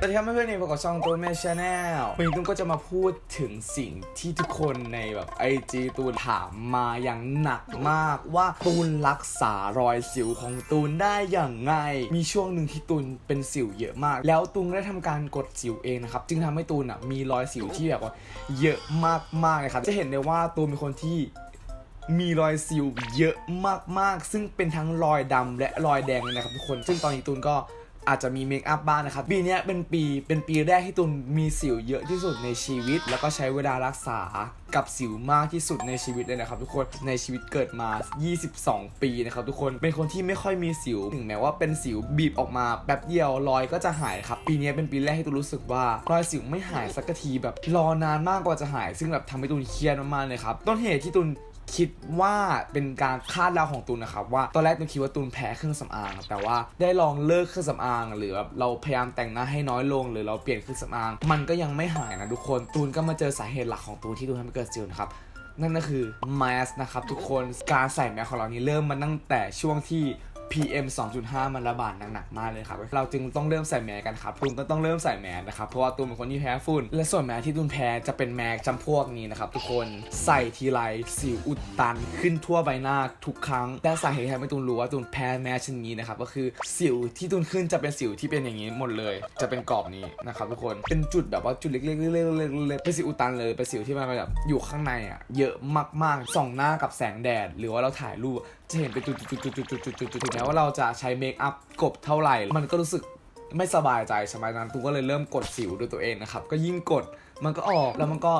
วัสดีครับเพื่อนๆนี่พบกับช่องตัวแม่ชาแนลวันนี้ตุ้มก็จะมาพูดถึงสิ่งที่ทุกคนในแบบไอจีตูนถามมาอย่างหนักมากว่าตูนรักษารอยสิวของตูนได้อย่างไง มีช่วงหนึ่งที่ตูนเป็นสิวเยอะมาก แล้วตูนได้ทำการกดสิวเองนะครับ จึงทำให้ตูนอะมีรอยสิวที่แบบว่าเยอะมากๆเลยครับ จะเห็นได้ว่าตูนเป็นคนที่มีรอยสิวเยอะมากๆ ซึ่งเป็นทั้งรอยดำและรอยแดงเลยนะครับทุกคน ซึ่งตอนนี้ตูนก็ อาจจะมีเมคอัพบ้างนะครับ ปีนี้เป็นปีเป็นปีแรกที่ตูนมีสิวเยอะที่สุดในชีวิต แล้วก็ใช้เวลารักษากับสิวมากที่สุดในชีวิตเลยนะครับทุกคนในชีวิตเกิดมา 22 ปีนะครับทุกคนเป็นคนที่ไม่ค่อยมีสิวถึงแม้ว่าเป็นสิวบีบออกมาแป๊บเดียวรอยก็จะหายครับปีนี้เป็นปีแรกที่ตูนรู้สึกว่ารอยสิวไม่หายสักทีแบบรอนานมากกว่าจะหาย ซึ่งแบบทำให้ตูนเครียดมากๆเลยครับต้นเหตุที่ตูน คิดว่าเป็นการคาดเดาของตูนนะครับว่าตอนแรกตุนคิดว่าตูนแพ้เครื่องสำอางแต่ว่าได้ลองเลิกเครื่องสำอาง หรือแบบเราพยายามแต่งหน้าให้น้อยลง หรือเราเปลี่ยนเครื่องสำอาง มันก็ยังไม่หายนะทุกคนตูนก็มาเจอสาเหตุหลักของตูนที่ตูนทำให้เกิดสิวนะครับนั่นก็คือแมสนะครับทุกคนการใส่แมสของเรานี้เริ่มมาตั้งแต่ช่วงที่ PM 2.5 มันระบาดหนักๆมากเลยครับ เราจึงต้องเริ่มใส่แมสกันครับตูนก็ต้องเริ่มใส่แมสนะครับ เพราะว่าตูนเป็นคนที่แพ้ฝุ่น และส่วนแมสที่ตูนแพ้จะเป็นแมสจำพวกนี้นะครับทุกคน ใส่ทีไรสิวอุดตันขึ้นทั่วใบหน้าทุกครั้งแต่สาเหตุที่ทำให้ตูนรู้ว่าตูนแพ้แมสชนิดนี้นะครับก็คือสิวที่ตูนขึ้นจะเป็นสิวที่เป็นอย่างนี้หมดเลย จะเป็นกรอบนี้นะครับทุกคน เป็นจุดแบบว่าจุดเล็กๆๆๆๆเป็นสิวอุดตันเลยเป็นสิวที่มันแบบอยู่ข้างในอะเยอะมากๆส่องหน้ากับแสงแดด หรือว่าเราถ่ายรูปจะเห็นเป็นจุดๆๆๆๆๆๆถึงแม้ว่าเราจะใช้เมคอัพกบเท่าไหร่ มันก็รู้สึกไม่สบายใจสมัยนั้นตูก็เลยเริ่มกดสิวด้วยตัวเองนะครับ ก็ยิ่งกดมันก็ออกแล้วมันก็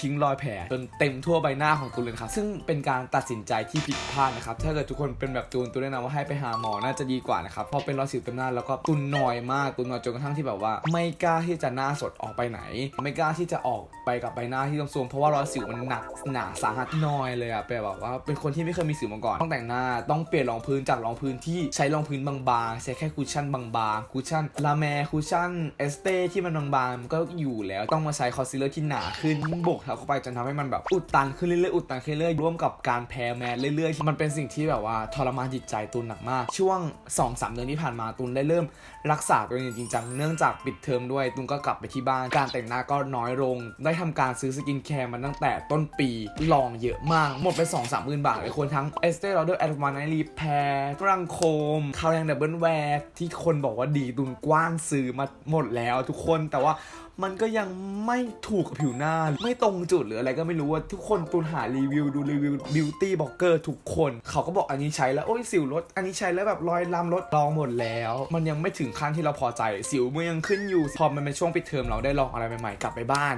ทิ้งรอยแผลจนเต็มทั่วใบหน้าของตูนเลยนครับซึ่งเป็นการตัดสินใจที่ผิดพลาดนะครับถ้าเกิดทุกคนเป็นแบบตูนตูนแนะนำว่าให้ไปหาหมอน่าจะดีกว่านะครับเพราะเป็นรอยสิวเต็มหน้าแล้วก็ตุนนอยมากตุนนอยจนกระทั่งที่แบบว่า ไม่กล้าที่จะหน้าสดออกไปไหน ไม่กล้าที่จะออกไปกับใบหน้าที่ต้องซูมเพราะว่ารอยสิวมันหนักหนาสาหัสนอยเลยอะแปลแบบว่าเป็นคนที่ไม่เคยมีสิวมาก่อนต้องแต่งหน้าต้องเปลี่ยนรองพื้นจากรองพื้นที่ใช้รองพื้นบางๆใช้แค่คุชชั่นบางๆคุชชั่นลาแมคุชชั่นเอสเต้ที่มันบางๆมันก็อยู่แล้วต้องมาใช้คอนซีลเลอร์ที่หนาขึ้นบกเท้าเข้าไปจนทำให้มันแบบอุดตันขึ้นเรื่อยๆอุดตันขึ้นเรื่อยๆร่วมกับการแพ้แมสเรื่อยๆ มันเป็นสิ่งที่แบบว่าทรมานจิตใจตูนหนักมาก ช่วง2-3เดือนที่ผ่านมาตูนได้เริ่มรักษาตัวเองจริงจังเนื่องจากปิดเทอมด้วยตูนก็กลับไปที่บ้านการแต่งหน้าก็น้อยลง ได้ทำการซื้อสกินแคร์มันตั้งแต่ต้นปีลองเยอะมาก หมดไป2 3หมื่นบาทเลยคนทั้ง e s t e Lauder Advanced Night Repair ฝรั่งโคมคาวแรงดับเบิลแวร์ที่คนบอกว่าดีตูนกว้านซื้อมาหมดแล้วทุกคนแต่ว่า มันก็ยังไม่ถูกกับผิวหน้า ไม่ตรงจุดหรืออะไรก็ไม่รู้ว่าทุกคนตูนหารีวิวดูรีวิวบิวตี้บล็อกเกอร์ทุกคน เขาก็บอกอันนี้ใช้แล้วโอ้ยสิวลดอันนี้ใช้แล้วแบบรอยลามลดลองหมดแล้ว มันยังไม่ถึงขั้นที่เราพอใจ สิวมันยังขึ้นอยู่พอมันเป็นช่วงปิดเทอมเราได้ลองอะไรใหม่ๆกลับไปบ้าน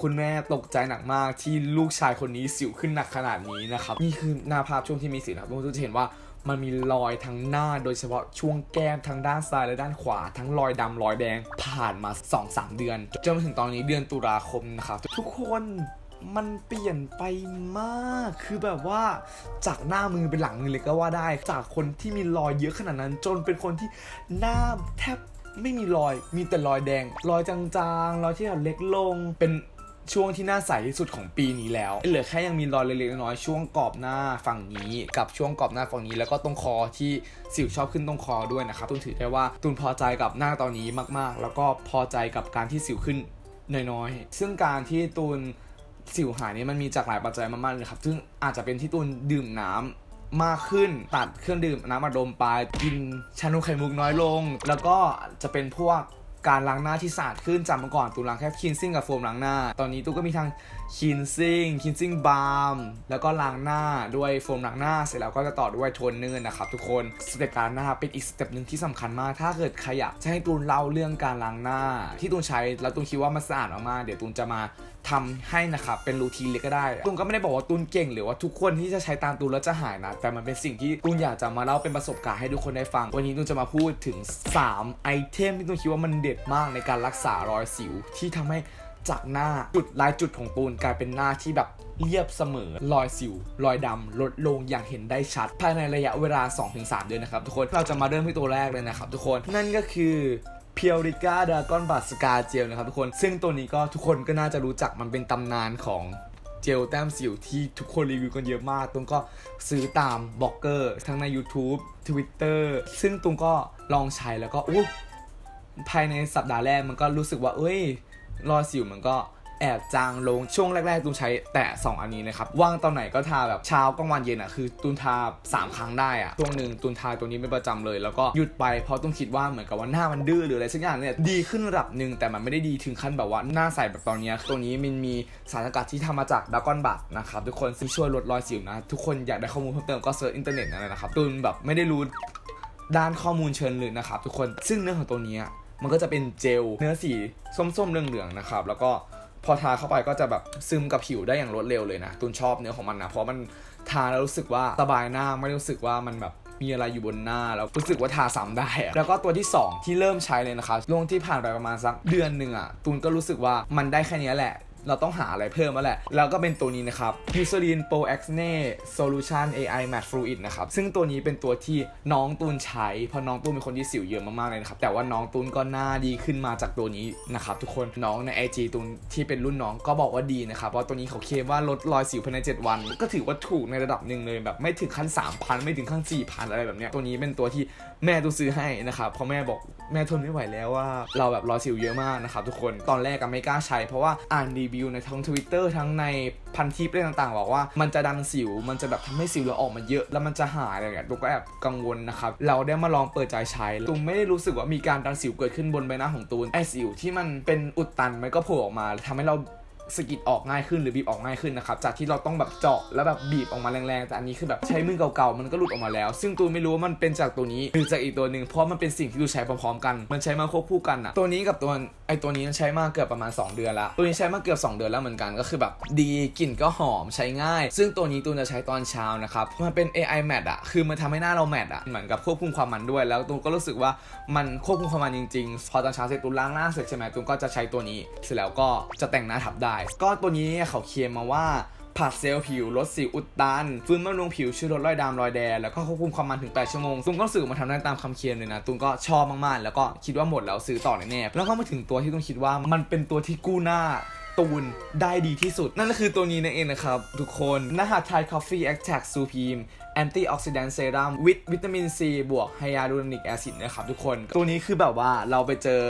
คุณแม่ตกใจหนักมากที่ลูกชายคนนี้สิวขึ้นหนักขนาดนี้นะครับ นี่คือหน้าภาพช่วงที่มีสิวนะครับทุกคนจะเห็นว่า มันมีรอยทั้งหน้าโดยเฉพาะช่วงแก้มทั้งด้านซ้ายและด้านขวา ทั้งรอยดำรอยแดงผ่านมา 2-3 เดือนจนมาถึงตอนนี้เดือนตุลาคมนะครับทุกคนมันเปลี่ยนไปมาก คือแบบว่าจากหน้ามือเป็นหลังมือเลยก็ว่าได้ จากคนที่มีรอยเยอะขนาดนั้น จนเป็นคนที่หน้าแทบไม่มีรอย มีแต่รอยแดง รอยจางๆ รอยที่แบบเล็กลง เป็น ช่วงที่น่าใสที่สุดของปีนี้แล้วเหลือแค่ยังมีรอยเล็กๆน้อยๆช่วงกรอบหน้าฝั่งนี้กับช่วงกรอบหน้าฝั่งนี้ แล้วก็ตรงคอที่สิวชอบขึ้นตรงคอด้วยนะครับตุนถือได้ว่าตุนพอใจกับหน้าตอนนี้มากๆ แล้วก็พอใจกับการที่สิวขึ้นน้อยๆซึ่งการที่ตูนสิวหายนี่มันมีจากหลายปัจจัยมากๆเลยครับ ซึ่งอาจจะเป็นที่ตูนดื่มน้ำมากขึ้นตัดเครื่องดื่มน้ำอัดลมไปกินชานมไข่มุกน้อยลง แล้วก็จะเป็นพวก การล้างหน้าที่สะอาดขึ้นจากเมื่อก่อนตูล้างแค่คินซิ่งกับโฟมล้างหน้า ตอนนี้ตูก็มีทั้งคินซิ่งคินซิ่งบาล์มแล้วก็ล้างหน้าด้วยโฟมล้างหน้า เสร็จแล้วก็จะต่อด้วยโทนเนอร์นะครับทุกคนสเต็ปการหน้าเป็นอีกสเต็ปหนึ่งที่สำคัญมาก ถ้าเกิดใครอยากจะให้ตูนเล่าเรื่องการล้างหน้า ที่ตูนใช้แล้วตูนคิดว่ามันสะอาดมากๆเดี๋ยวตูนจะมา ทำให้นะครับเป็นรูทีนเลยก็ได้ตูนก็ไม่ได้บอกว่าตูนเก่ง หรือว่าทุกคนที่จะใช้ตามตูนแล้วจะหายนะ แต่มันเป็นสิ่งที่ตูนอยากจะมาเล่าเป็นประสบการณ์ให้ทุกคนได้ฟัง วันนี้ตูนจะมาพูดถึง 3 ไอเทมที่ตูนคิดว่ามันเด็ดมากในการรักษารอยสิวที่ทำให้จากหน้าจุดลายจุดของตูนกลายเป็นหน้าที่แบบเรียบเสมอรอยสิว รอยดำลดลงอย่างเห็นได้ชัด ภายในระยะเวลา 2-3 เดือนนะครับทุกคนเราจะมาเริ่มที่ตัวแรกเลยนะครับทุกคนนั่นก็คือ พียวริก้าดากอนบัตสกาเจลนะครับทุกคน ซึ่งตัวนี้ก็ทุกคนก็น่าจะรู้จักมันเป็นตำนานของเจลแต้มสิวที่ทุกคนรีวิวกันเยอะมาก ตุงก็ซื้อตามบล็อกเกอร์ทั้งใน YouTube Twitter ซึ่งตุงก็ลองใช้แล้วก็อู้ภายในสัปดาห์แรกมันก็รู้สึกว่า เอ้ย รอยสิวมันก็ แอบจางลงช่วงแรกๆตูนใช้แต่ 2 อันนี้นะครับว่างตอนไหนก็ทาแบบเช้ากลางวันเย็นอะคือตูนทา 3 ครั้งได้อะช่วงหนึ่งตูนทาตัวนี้เป็นประจำเลย แล้วก็หยุดไปเพราะตูนคิดว่าเหมือนกับว่าหน้ามันดื้อหรืออะไรสักอย่างเนี่ยดีขึ้นระดับหนึ่งแต่มันไม่ได้ดีถึงขั้นแบบว่าหน้าใสแบบตอนนี้ตัวนี้มันมีสารสกัดที่ทำมาจากดากอนบัตนะครับทุกคนซึ่งช่วยลดรอยสิวนะ ทุกคนอยากได้ข้อมูลเพิ่มเติมก็เซิร์ชอินเทอร์เน็ตนะนะครับตูนแบบไม่ได้รู้ด้านข้อมูลเชิงลึกนะครับทุกคนซึ่งเนื้อของตัวนี้มันก็จะเป็นเจลเนื้อสีส้มๆเหลืองๆนะครับแล้วก็ พอทาเข้าไปก็จะแบบซึมกับผิวได้อย่างรวดเร็วเลยนะตุนชอบเนื้อของมันนะเพราะมันทาแล้วรู้สึกว่าสบายหน้าไม่รู้สึกว่ามันแบบมีอะไรอยู่บนหน้าแล้วรู้สึกว่าทาซ้ำได้อะแล้วก็ตัวที่ 2 ที่เริ่มใช้เลยนะครับช่วงที่ผ่านไปประมาณสักเดือนหนึ่งอะตูนก็รู้สึกว่ามันได้แค่นี้แหละ เราต้องหาอะไรเพิ่มแล้วแหละ แล้วก็เป็นตัวนี้นะครับ Eucerin Pro Acne Solution AI Matte Fluid นะครับ ซึ่งตัวนี้เป็นตัวที่น้องตูนใช้ เพราะน้องตูนเป็นคนที่สิวเยอะมากๆเลยนะครับ แต่ว่าน้องตูนก็หน้าดีขึ้นมาจากตัวนี้นะครับทุกคน น้องใน IG ตูนที่เป็นรุ่นน้องก็บอกว่าดีนะครับเพราะตัวนี้เขาเคลมว่าลดรอยสิวภายใน 7 วัน ก็ถือว่าถูกในระดับหนึ่งเลยแบบไม่ถึงขั้น 3,000 ไม่ถึงขั้น 4,000 อะไรแบบเนี้ย ตัวนี้เป็นตัวที่แม่ตูนซื้อให้นะครับเพราะแม่บอกแม่ทนไม่ไหวแล้วว่าเราแบบรอยสิวเยอะมากนะครับทุกคน ตอนแรกก็ไม่กล้าใช้เพราะว่าอ่านรีวิวในทั้ง Twitter ทั้งในพันทิปเรื่องต่างๆ บอกว่ามันจะดันสิว มันจะแบบทำให้สิวเราออกมาเยอะ แล้วมันจะหายอะไรอย่างเงี้ยตุ้มก็แอบกังวลนะครับ เราได้มาลองเปิดใจใช้ตุ้มไม่ได้รู้สึกว่ามีการดันสิวเกิดขึ้นบนใบหน้าของตูนไอสิวที่มันเป็นอุดตันมันก็โผล่ออกมาทำให้เรา สกิดออกง่ายขึ้นหรือบีบออกง่ายขึ้นนะครับจากที่เราต้องแบบเจาะแล้วแบบบีบออกมาแรงๆ แต่อันนี้คือแบบใช้มือเก่าๆมันก็หลุดออกมาแล้ว ซึ่งตูนไม่รู้ว่ามันเป็นจากตัวนี้หรือจากอีกตัวหนึ่งเพราะมันเป็นสิ่งที่ตูใช้พร้อมๆกัน มันใช้มาควบคู่กันอะตัวนี้กับตัวไอตัวนี้ใช้มาเกือบประมาณ 2 เดือนละตัวนี้ใช้มาเกือบ 2 เดือนแล้วเหมือนกันก็คือแบบดีกลิ่นก็หอมใช้ง่าย ซึ่งตัวนี้ตูนจะใช้ตอนเช้านะครับมันเป็น AI matte อะคือมันทำให้หน้าเราแมตอะเหมือนกับควบคุมความมันด้วย แล้วตูนก็รู้สึกว่ามันควบคุมความมันจริงๆ พอตอนเช้าเสร็จตูนล้างหน้าเสร็จใช่ไหมตูนก็จะใช้ตัวนี้ เสร็จแล้วก็จะแต่งหน้าทับได้ก็ตัวนี้เขาเคลมมาว่าผัดเซลล์ผิวลดสิวอุดตันฟื้นบำรุงผิวช่วยลดรอยดำรอยแดงแล้วก็ควบคุมความมันถึง 8 ชั่วโมงตุนก็สึกว่ามันทำได้ตามคำเคลมเลยนะตุนก็ชอบมากๆ แล้วก็คิดว่าหมดแล้วซื้อต่อแน่ๆแล้วก็มาถึงตัวที่ตุนคิดว่ามันเป็นตัวที่กู้หน้าตูนได้ดีที่สุด นั่นก็คือตัวนี้นั่นเองนะครับ ทุกคนนาฮาไทยคอฟฟี่ Extract Supreme Antioxidant Serum with วิตามินซีบวกไฮยาลูรอนิกแอซิดนะครับทุกคน ตัวนี้คือแบบว่าเราไปเจอ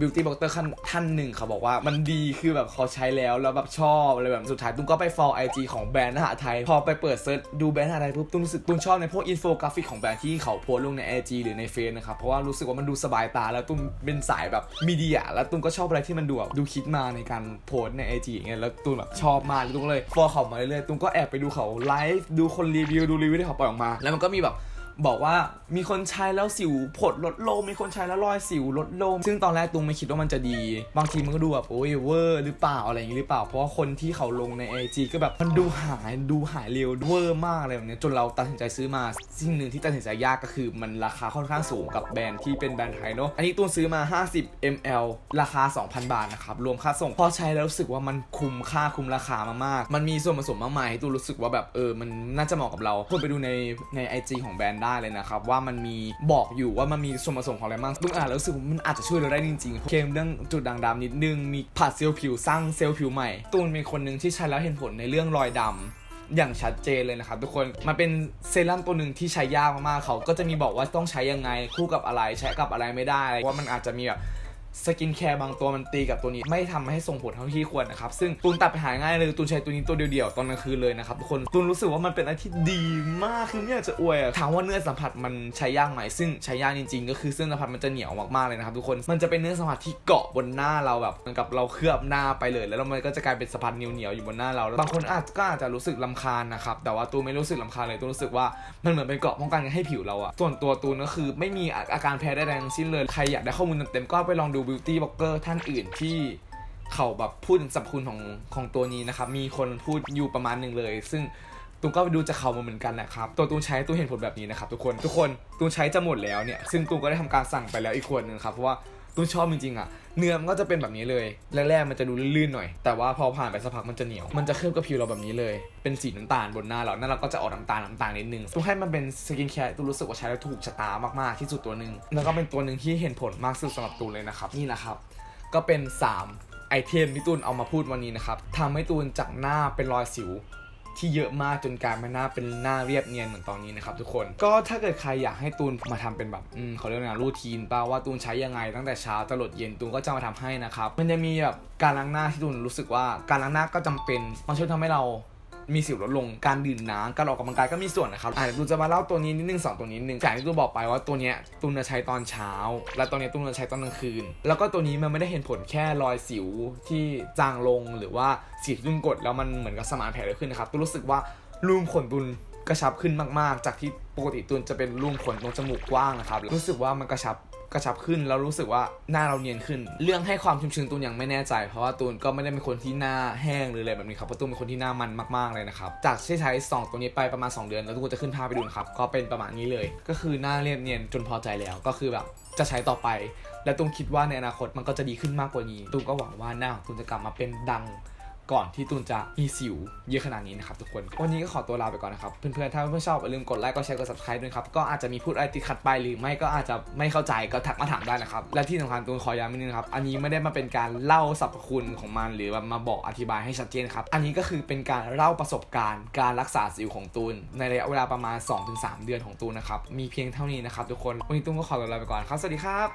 Beauty b l o g g e r ท่านหนึ่งเขาบอกว่ามันดีคือแบบเขาใช้แล้วแล้วแบบชอบอะไรแบบสุดท้ายตุ้มก็ไป follow IG ของแบรนด์นาฮาไทย พอไปเปิดเซิร์ชดูแบรนด์นาฮาไทยปุ๊บตุ้มรู้สึกตุ้มชอบในพวกอินโฟกราฟิกของแบรนด์ที่เขาโพสลงใน IG หรือในเฟซนะครับเพราะว่ารู้สึกว่ามันดูสบายตาแล้วตุ้มเป็นสายแบบมีเดียแล้วตุ้มก็ชอบอะไรที่มันดูแบบดูคิดมาในการโพสต์ใน IG อย่างเงี้ยแล้วตุ้มแบบชอบมากตุ้มเลยฟอลเขามาเรื่อยๆตุ้มก็แอบไปดูเขาไลฟ์ดูคนรีวิวดูรีวิวที่เขาปล่อยออกมา แล้วมันก็มีแบบ บอกว่ามีคนใช้แล้วสิวผดลดลง มีคนใช้แล้วรอยสิวลดลง ซึ่งตอนแรกตุ้มไม่คิดว่ามันจะดี บางทีมันก็ดูแบบโอ้ยเวอร์หรือเปล่าอะไรอย่างงี้หรือเปล่า เพราะว่าคนที่เขาลงใน IG ก็แบบมันดูหายดูหายเร็วเวอร์มากอะไรแบบนี้จนเราตัดสินใจซื้อมา สิ่งหนึ่งที่ตัดสินใจยากก็คือมันราคาค่อนข้างสูงกับแบรนด์ที่เป็นแบรนด์ไทยเนาะ อันนี้ตุ้มซื้อมา 50 ml ราคา 2,000 บาทนะครับรวมค่าส่งพอใช้แล้วรู้สึกว่ามันคุ้มค่าคุ้มราคามากๆมันมีส่วนผสมมากมายที่ตุ้มรู้สึกว่าแบบเออมันน่าจะเหมาะกับเราคนไปดูในใน IG ของแบรนด์ได้เลยนะครับ ว่ามันมีบอกอยู่ว่ามันมีส่วนผสมของอะไรบ้างตุ้งอ่านแล้วรู้สึกว่ามันอาจจะช่วยเราได้จริงๆ เคมเรื่องจุดด่างดำนิดนึง มีผัดเซลล์ผิวสร้างเซลล์ผิวใหม่ ตูนเป็นคนหนึ่งที่ใช้แล้วเห็นผลในเรื่องรอยดำอย่างชัดเจนเลยนะครับทุกคน มันเป็นเซรั่มตัวหนึ่งที่ใช้ยากมากๆ เขาก็จะมีบอกว่าต้องใช้ยังไงคู่กับอะไร ใช้กับอะไรไม่ได้ เพราะว่ามันอาจจะมีแบบ สกินแคร์บางตัวมันตีกับตัวนี้ไม่ทำให้ส่งผลเท่าที่ควรนะครับ ซึ่งตูนตัดไปหายง่ายเลยตูนใช้ตัวนี้ตัวเดียวๆตอนกลางคืนเลยนะครับทุกคนตูนรู้สึกว่ามันเป็นอะไรที่ดีมากคือไม่อยากจะอวยถามว่าเนื้อสัมผัสมันใช้ยากไหมซึ่งใช้ยากจริงๆ ก็คือเส้นสัมผัสมันจะเหนียวมากๆเลยนะครับทุกคนมันจะเป็นเนื้อสัมผัสที่เกาะบนหน้าเราแบบเหมือนกับเราเคลือบหน้าไปเลย แล้วมันก็จะกลายเป็นสัมผัสเหนียวๆอยู่บนหน้าเราบางคนอาจก็อาจจะรู้สึกลำคาญนะครับแต่ว่าตูนไม่รู้สึกลำคาญเลยตูนรู้สึกว่ามันเหมือนเป็นเกาะป้องกันให้ผิวเราอะส่วนตัวตูนก็คือไม่มีอาการแพ้ได้แรงสิ้นเลยใครอยากได้ข้อมูลเต็มๆก็ไปลองดูบิวตี้บล็อกเกอร์ท่านอื่นที่เขาแบบพูดถึงสรรพคุณของของตัวนี้นะครับ มีคนพูดอยู่ประมาณหนึ่งเลย ซึ่งตูนก็ไปดูจากเขามาเหมือนกันนะครับ ตัวตูนใช้ตูนเห็นผลแบบนี้นะครับทุกคน ทุกคนตูนใช้จะหมดแล้วเนี่ย ซึ่งตูนก็ได้ทำการสั่งไปแล้วอีกขวดหนึ่งครับ เพราะว่า ตูนชอบจริงๆอะเนื้อมันก็จะเป็นแบบนี้เลยแรกๆมันจะดูลื่นๆหน่อย แต่ว่าพอผ่านไปสักพักมันจะเหนียว มันจะเคลือบกับผิวเราแบบนี้เลย เป็นสีน้ำตาลบนหน้าเรานั่นเราก็จะออกน้ำตาลน้ำตาลนิดนึงตูนให้มันเป็นสกินแคร์ตูรู้สึกว่าใช้แล้วถูกชะตามากๆที่สุดตัวหนึ่งแล้วก็เป็นตัวหนึ่งที่เห็นผลมากสุดสำหรับตูนเลยนะครับนี่แหละครับ ก็เป็น 3 ไอเทมที่ตูนเอามาพูดวันนี้นะครับทำให้ตูนจากหน้าเป็นรอยสิว ที่เยอะมากจนกลารมาหน้าเป็นหน้าเรียบเนียนเหมือนตอนนี้นะครับทุกคน ก็ถ้าเกิดใครอยากให้ตูนมาทำเป็นแบบเขาเรียกว่ารูทีนป่าว่าตูนใช้ยังไงตั้งแต่เช้าจรดเย็นตูนก็จะมาทำให้นะครับมันจะมีแบบการล้างหน้าที่ตูนรู้สึกว่าการล้างหน้าก็จำเป็นมันช่วยทำให้เรา มีสิวลดลงการดื่มน้ำการออกกำลังกายก็มีส่วนนะครับอะเดี๋ยวตูจะมาเล่าตัวนี้นิดนึงสองตัวนี้นิดนึงจากที่ตูบอกไปว่าตัวเนี้ยตูนจะใช้ตอนเช้า และตัวเนี้ยตูนจะใช้ตอนกลางคืน แล้วก็ตัวนี้มันไม่ได้เห็นผลแค่รอยสิวที่จางลงหรือว่าสิวที่ตูนกดแล้วมันเหมือนกับสมานแผลเลยขึ้นนะครับตูนรู้สึกว่ารูมขนตูนกระชับขึ้นมาก ๆ จากที่ปกติตูนจะเป็นรูมขนตรงจมูกกว้างนะครับรู้สึกว่ามันกระชับ กระชับขึ้นแล้วรู้สึกว่าหน้าเราเนียนขึ้น เรื่องให้ความชุ่มชื้นตูนยังไม่แน่ใจ เพราะว่าตูนก็ไม่ได้เป็นคนที่หน้าแห้งหรืออะไรแบบนี้ครับเพราะตูนเป็นคนที่หน้ามันมากๆเลยนะครับจากที่ใช้สองตัวนี้ไปประมาณ 2 เดือนแล้วทุกคนจะขึ้นภาพไปดูนะครับก็เป็นประมาณนี้เลย ก็คือหน้าเรียบเนียนจนพอใจแล้วก็คือแบบจะใช้ต่อไป และตูนคิดว่าในอนาคตมันก็จะดีขึ้นมากกว่านี้ตูนก็หวังว่าหน้าของตูนจะกลับมาเป็นดัง ก่อนที่ตูนจะมีสิวเยอะขนาดนี้นะครับทุกคน วันนี้ก็ขอตัวลาไปก่อนนะครับ เพื่อนๆ ถ้าเพื่อนๆชอบอย่าลืมกดไลค์กดแชร์กด subscribe ด้วยครับ ก็อาจจะมีพูดอะไรติดขัดไปหรือไม่ก็อาจจะไม่เข้าใจก็ทักมาถามได้นะครับ และที่สำคัญตูนขอย้ำนิดนึงครับ อันนี้ไม่ได้มาเป็นการเล่าสรรพคุณของมัน หรือามาบอกอธิบายให้ชัดเจนครับ อันนี้ก็คือเป็นการเล่าประสบการณ์ การรักษาสิวของตูน ในระยะเวลาประมาณ 2-3 เดือนของตูนนะครับ มีเพียงเท่านี้นะครับทุกคน วันนี้ตูนก็ขอตัวลาไปก่อนครับ สวัสดีครับ